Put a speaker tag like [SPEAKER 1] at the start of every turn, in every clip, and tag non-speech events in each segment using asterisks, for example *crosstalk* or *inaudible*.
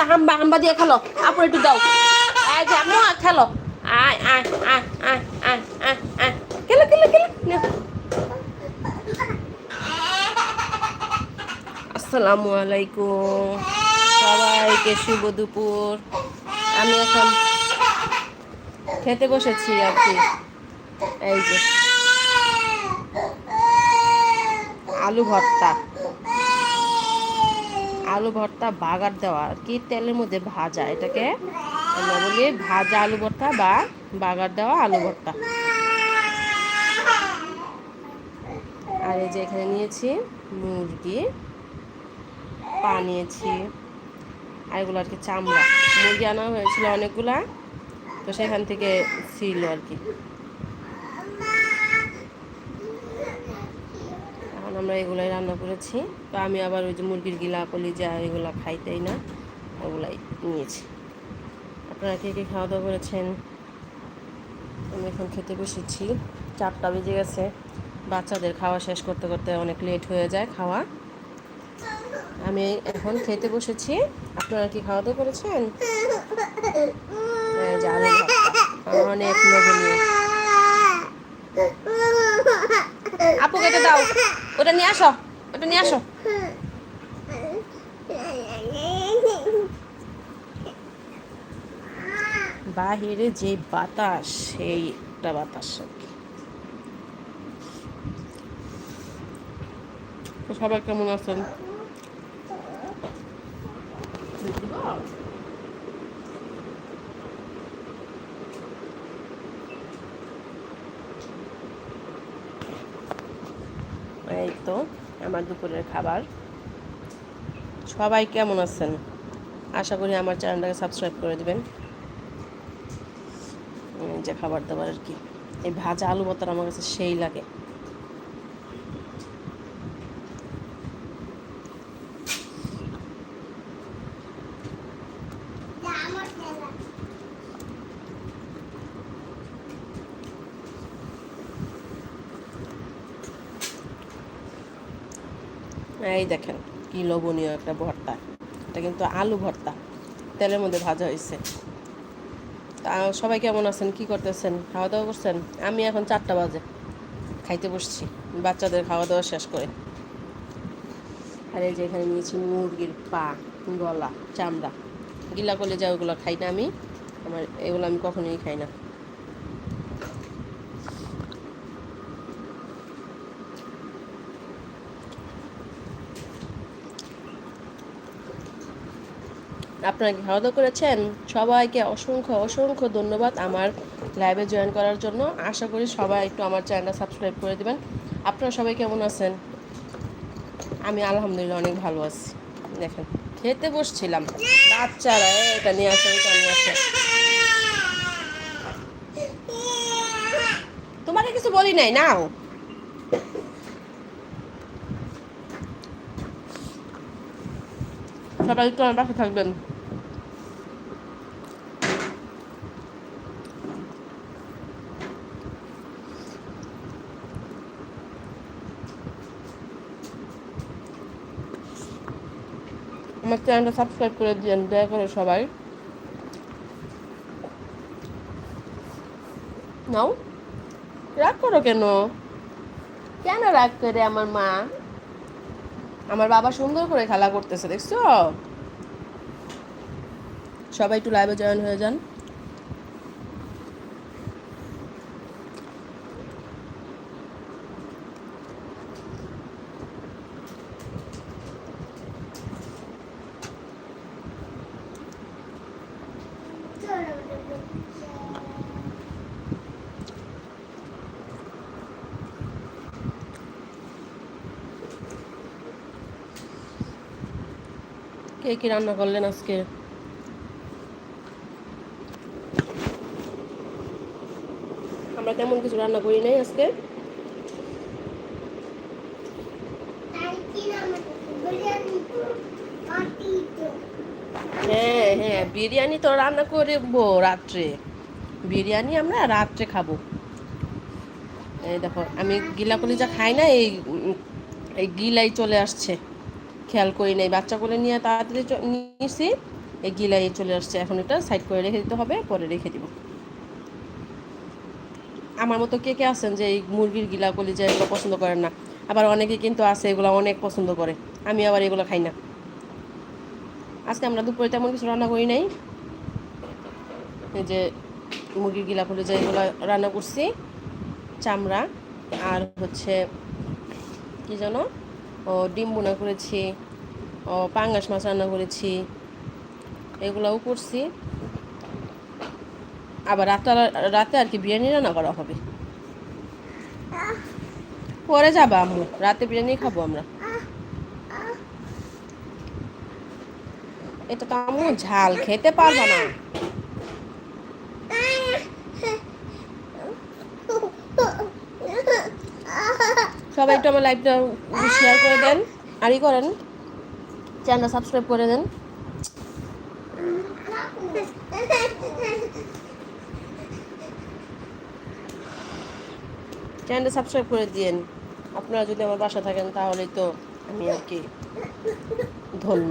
[SPEAKER 1] এটা হাম্বা হাম্বা দিয়ে খেলো। আপুর একটু দাও। এই যে আম্মু খেলো। আয় আয় আয় আয় আয় খেলো খেলো আসসালামু আলাইকুম। সবাইকে শুভ দুপুর। আমি এখন খেতে বসেছি আর কি। এই যে। আলু ভর্তা। আলু ভর্তা, বাগার দেওয়া। আর কি তেলের মধ্যে ভাজা, এটাকে আমরা বলি ভাজা আলু ভর্তা বা বাগার দেওয়া আলু ভর্তা। আর এই যে এখানে নিয়েছি মুরগি, পা নিয়েছি, আর এগুলো আর কি চামড়া। মুরগি আনা হয়েছিল অনেকগুলা, তো সেখান থেকে ছিল আর কি। আমরা এগুলাই রান্না করেছি। তো আমি আবার ওই যে মুরগির গিলা, কলি যা, এগুলা খাইতেই না, ওগুলাই নিয়েছি। আপনারা কে কে খাওয়া দাওয়া করেছেন? আমি এখন খেতে বসেছি। চারটা বেজে গেছে। বাচ্চাদের খাওয়া শেষ করতে করতে অনেক লেট হয়ে যায় খাওয়া। আমি এখন খেতে বসেছি। আপনারা কি খাওয়া দাওয়া করেছেন? এই যে আলু ভর্তা অনেক লোভনীয়। আপু কেটে দাও। ওটা নিয়ে আসো, ওটা নিয়ে আসো। বাহিরে যে বাতাস সেই একটা বাতাস সবাই কেমন আছেন? তো আমার দুপুরের খাবার। সবাই কেমন আছেন? আশা করি আমার চ্যানেলটাকে সাবস্ক্রাইব করে দেবেন। যে খাবার দাবার আর কি। এই ভাজা আলু বতার আমার কাছে সেই লাগে। এই দেখেন, কি লোভনীয় একটা ভর্তা। এটা কিন্তু আলু ভর্তা। তেলের মধ্যে ভাজা হয়েছে। তা সবাই কেমন আছেন? কি করতেছেন? খাওয়া দাওয়া করছেন? আমি এখন চারটা বাজে। খাইতে বসছি। বাচ্চাদের খাওয়া দাওয়া শেষ করে। আর এই যে এখানে নিয়েছি মুরগির পা, গলা, চামড়া। গিলা করলে যা ওগুলো খাই না আমি। আমার এগুলো আমি কখনোই খাই না। আপনারা কি খাওয়া দাওয়া করেছেন? সবাইকে অসংখ্য অসংখ্য ধন্যবাদ আমার লাইভে জয়েন করার জন্য। আশা করি সবাই একটু আমার চ্যানেলটা সাবস্ক্রাইব করে দেবেন। আপনারা সবাই কেমন আছেন? আমি আলহামদুলিল্লাহ অনেক ভালো আছি। দেখেন, খেতে বসছিলাম। বাচ্চারা এটা নিয়ে আসে, এটা নিয়ে আসে। তোমাকে কিছু বলি নাই, নাও। সবাই একটু আমার পাশে থাকবেন। আমার চ্যানেলটা সাবস্ক্রাইব করে দিন দয়া করে সবাই। নাও, রাগ করো কেন? কেন রাগ করে আমার মা? আমার বাবা সুন্দর করে খেলা করতেছে, দেখছ? সবাই একটু লাইভে জয়েন হয়ে যান। কে কি রান্না করলেন আজকে? আমরা তেমন কিছু রান্না করি নাই আজকে। হ্যাঁ হ্যাঁ বিরিয়ানি তো রান্না করব রাত্রে। বিরিয়ানি আমরা রাত্রে খাব। এই দেখো, আমি গিলা কলিজা খাই না, এই এই গিলাই চলে আসছে। খেয়াল করি নাই। বাচ্চা কোলে নিয়ে তাড়াতাড়ি নিয়েছি। এই গিলাই চলে আসছে। এখন এটা সাইড করে রেখে দিতে হবে, পরে রেখে দিব। আমার মতো কে কে আছেন যে এই মুরগির গিলা কলিজা এগুলো পছন্দ করেন না? আবার অনেকে কিন্তু আছে এগুলো অনেক পছন্দ করে। আমি আবার এগুলো খাই না। আজকে আমরা দুপুরে তেমন কিছু রান্না করি নাই। এই যে মুরগির গিলা কলিজা এগুলো রান্না করছি। চামড়া আর হচ্ছে কি যেন? ও ডিম বোনা করেছি, ও পাঙ্গাস মাছ রান্না করেছি, এগুলোও করছি। আবার রাতে রাতে আর কি বিরিয়ানি রান্না করা হবে। পরে যাব আম্মু, রাতে বিরিয়ানি খাব আমরা। এটা তো আম্মু ঝাল, খেতে পারব না। সবাই একটু আমার লাইভটা শেয়ার করে দেন। আরই করেন। চ্যানেলটা সাবস্ক্রাইব করে দেন। চ্যানেলটা সাবস্ক্রাইব করে দিন আপনারা যদি আমার বাসা থাকেন তাহলে তো আমি আর কি ধন্য।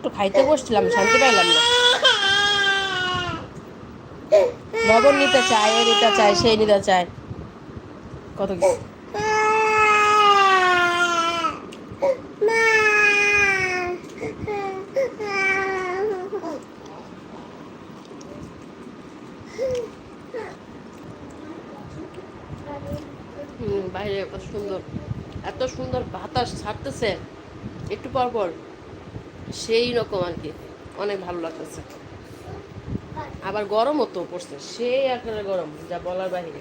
[SPEAKER 1] একটু খাইতে বসছিলাম, শান্তি পাইলাম না। লবণ নিতে চায় এ নিতে চায়, সেই নিতে চায়। কত কিছু। বাইরে এত সুন্দর এত সুন্দর বাতাস ছাড়তেছে। একটু পর পর। সেই রকম আর কি। অনেক ভালো লাগতেছে। আবার গরমও তো পড়ছে। সেই আকারে গরম, যা বলার বাহিরে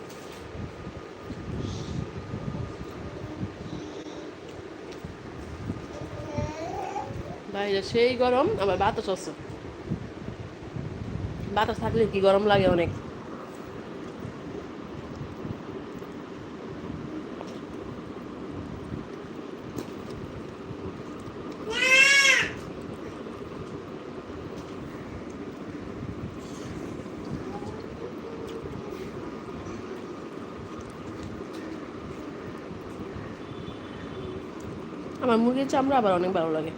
[SPEAKER 1] বাইরে সেই গরম, আবার বাতাস আছে। বাতাস থাকলে কি গরম লাগে অনেক। আমার মুরগির চামড়া আবার অনেক ভালো লাগে।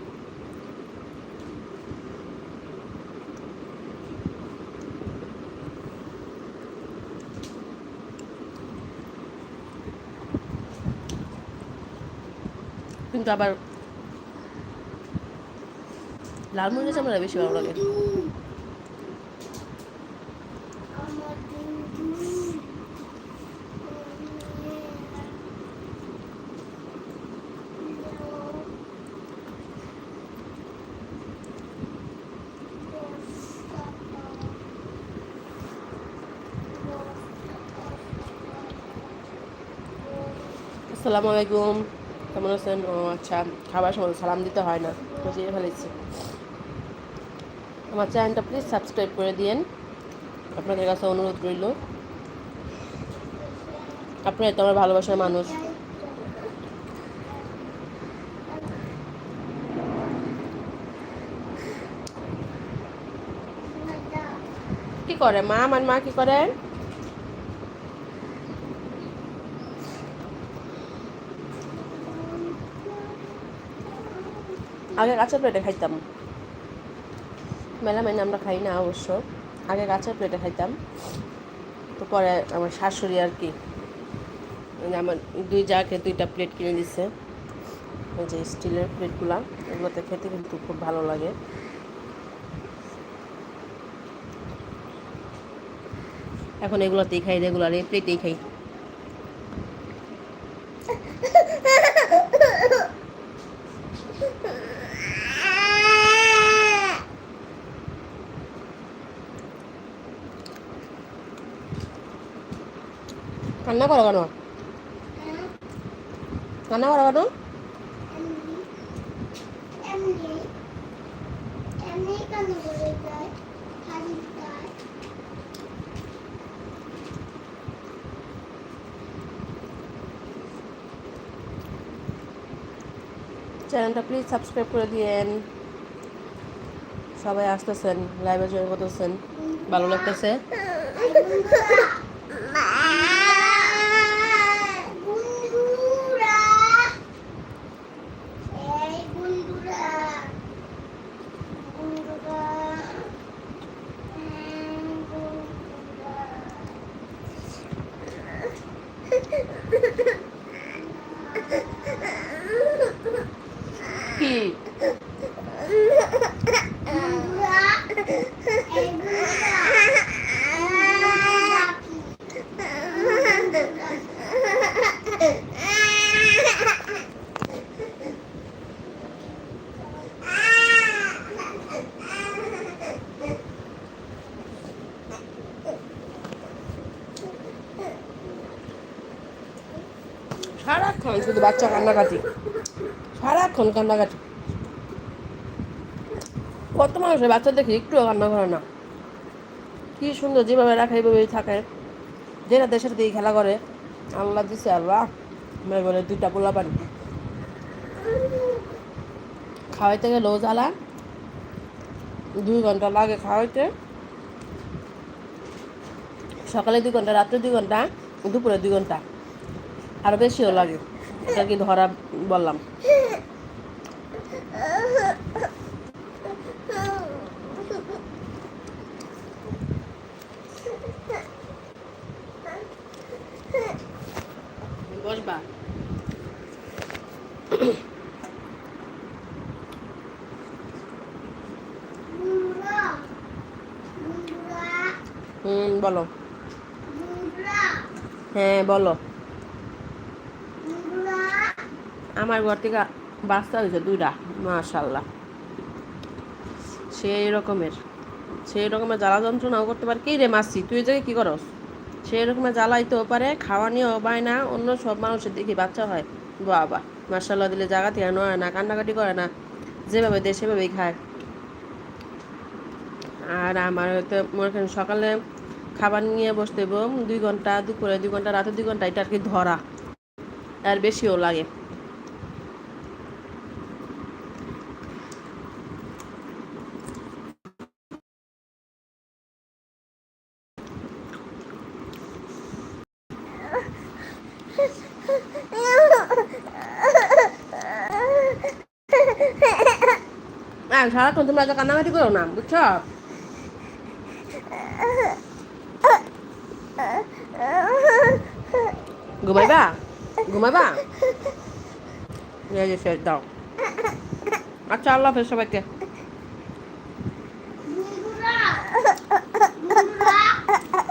[SPEAKER 1] কিন্তু আবার লাল মুরগির চামড়া বেশি ভালো লাগে। আসসালামু আলাইকুম। কেমন আছেন? ও আচ্ছা খাবার সময় সালাম দিতে হয় না। বুঝিয়ে ফেলেছি। আমার চ্যানেলটা প্লিজ সাবস্ক্রাইব করে দিয়েন। আপনাদের কাছে অনুরোধ রইল। আপনারা তো আমার ভালোবাসার মানুষ। কি করে? মা, আমার মা কি করে? আগে কাঁচা প্লেটে খাইতাম। মেলা মাইনে আমরা খাই না অবশ্য। আগে কাঁচা প্লেটে খাইতাম। তো পরে আমার শাশুড়ি আর কি মানে আমার দুই জাকে দুইটা প্লেট কিনে দিচ্ছে ওই যে স্টিলের প্লেটগুলো এগুলোতে খেতে কিন্তু খুব ভালো লাগে। এখন এগুলোতেই খাই, রেগুলার এই প্লেটেই খাই। *laughs* কান্না করো কেন? কান্না করো কেন? চ্যানেলটা প্লিজ সাবস্ক্রাইব করে দিয়েন। সবাই আসতেছেন লাইভে জয়েন করতেছেন ভালো লাগতেছে *laughs*
[SPEAKER 2] বন্ধুরা এই বন্ধুরা বন্ধুরা এই বন্ধুরা
[SPEAKER 1] কি
[SPEAKER 2] বন্ধুরা এই বন্ধুরা
[SPEAKER 1] সারাক্ষণ শুধু বাচ্চা কান্নাকাটি। সারাক্ষণ কান্নাকাটি। কত মানুষের বাচ্চা দেখি একটুও কান্না করে না। কি সুন্দর যেভাবে রাখে, এইভাবেই থাকে। যেটা দেশের দিকে খেলা করে, আল্লাহ দিছে আল্লাহ। মেয়ে বলে দুইটা পোলা পানি। খাওয়াইতে গেলেও জ্বালা। দুই ঘণ্টা লাগে খাওয়াইতে। সকালে দুই ঘণ্টা, রাত্রে দুই ঘণ্টা, দুপুরে দুই ঘণ্টা। আরও বেশিও লাগে। এটা কি ধরা বললাম। বলো। হ্যাঁ বলো। আমার ঘর থেকে বাচ্চা হয়েছে দুইটা মাশাল্লাহ সেই রকমের সেই রকমের জ্বালা যন্ত্রণাও করতে পারে। কি রে মাসি, তুই জায়গায় কী করস? সেই রকমের জ্বালাইতেও পারে, খাওয়া নিয়েও পায় না, অন্য সব মানুষের দেখি বাচ্চা হয়। বাবা মার্শাল্লাহ দিলে জায়গা থেকে নয় না, কান্নাকাটি করে না, যেভাবে দেয় সেভাবেই খায়। আর আমার হয়তো মনে করেন সকালে খাবার নিয়ে বসতে দুই ঘণ্টা দুপুরে দুই ঘণ্টা, রাতে দুই ঘণ্টা, এটা আর কি ধরা। আর বেশিও লাগে। আর সারাক্ষণ তোমরা তো কান্নাকাটি করো না, বুঝছ? ঘুমাইবা? ঘুমাইবা? দাও। আচ্ছা আল্লাহ হাফেজ সবাইকে।